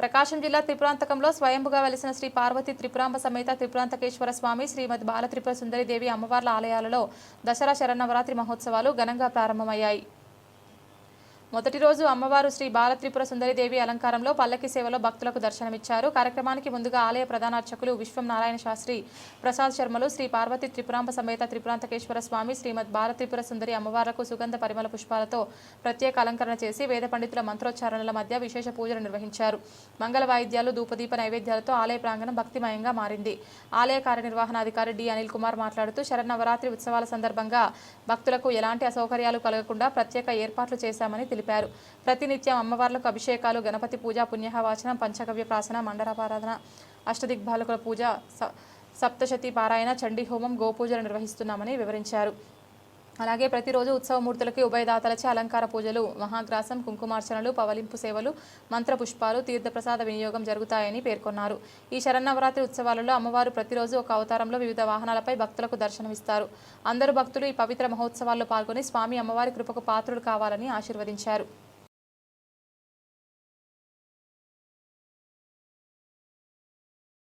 ప్రకాశం జిల్లా త్రిపురాంతకంలో స్వయంభుగా వెలిసిన శ్రీ పార్వతి త్రిపురాంబ సమేత త్రిపురాంతకేశ్వర స్వామి శ్రీమద్ బాల త్రిపుర సుందరి దేవి అమ్మవార్ల ఆలయాలలో దసరా శరన్నవరాత్రి మహోత్సవాలు ఘనంగా ప్రారంభమయ్యాయి. మొదటి రోజు అమ్మవారు శ్రీ బాలత్రిపుర సుందరిదేవి అలంకారంలో పల్లకి సేవలో భక్తులకు దర్శనమిచ్చారు. కార్యక్రమానికి ముందుగా ఆలయ ప్రధానార్చకులు విశ్వం నారాయణ శాస్త్రి ప్రసాద్ శర్మలు శ్రీ పార్వతి త్రిపురాంబ సమేత త్రిపురాంతకేశ్వర స్వామి శ్రీమద్ బాలత్రిపుర సుందరి అమ్మవార్లకు సుగంధ పరిమళ పుష్పాలతో ప్రత్యేక అలంకరణ చేసి వేద పండితుల మంత్రోచ్చారణల మధ్య విశేష పూజలు నిర్వహించారు. మంగళ వాయిద్యాలు ధూపదీప నైవేద్యాలతో ఆలయ ప్రాంగణం భక్తిమయంగా మారింది. ఆలయ కార్యనిర్వహణాధికారి డి. అనిల్ కుమార్ మాట్లాడుతూ శరన్నవరాత్రి ఉత్సవాల సందర్భంగా భక్తులకు ఎలాంటి అసౌకర్యాలు కలగకుండా ప్రత్యేక ఏర్పాట్లు చేశామని తెలిపారు. ప్రతినిత్యం అమ్మవార్లకు అభిషేకాలు గణపతి పూజ పుణ్యహవాచనం పంచగవ్య ప్రాసన మండలపారాధన అష్టదిగ్బాలకుల పూజ స- సప్తశతి పారాయణ చండీ హోమం గోపూజలు నిర్వహిస్తున్నామని వివరించారు. అలాగే ప్రతిరోజు ఉత్సవమూర్తులకి ఉభయదాతలచే అలంకార పూజలు మహాగ్రాసం కుంకుమార్చనలు పవలింపు సేవలు మంత్రపుష్పాలు తీర్థప్రసాద వినియోగం జరుగుతాయని పేర్కొన్నారు. ఈ శరన్నవరాత్రి ఉత్సవాలలో అమ్మవారు ప్రతిరోజు ఒక అవతారంలో వివిధ వాహనాలపై భక్తులకు దర్శనమిస్తారు. అందరూ భక్తులు ఈ పవిత్ర మహోత్సవాల్లో పాల్గొని స్వామి అమ్మవారి కృపకు పాత్రులు కావాలని ఆశీర్వదించారు.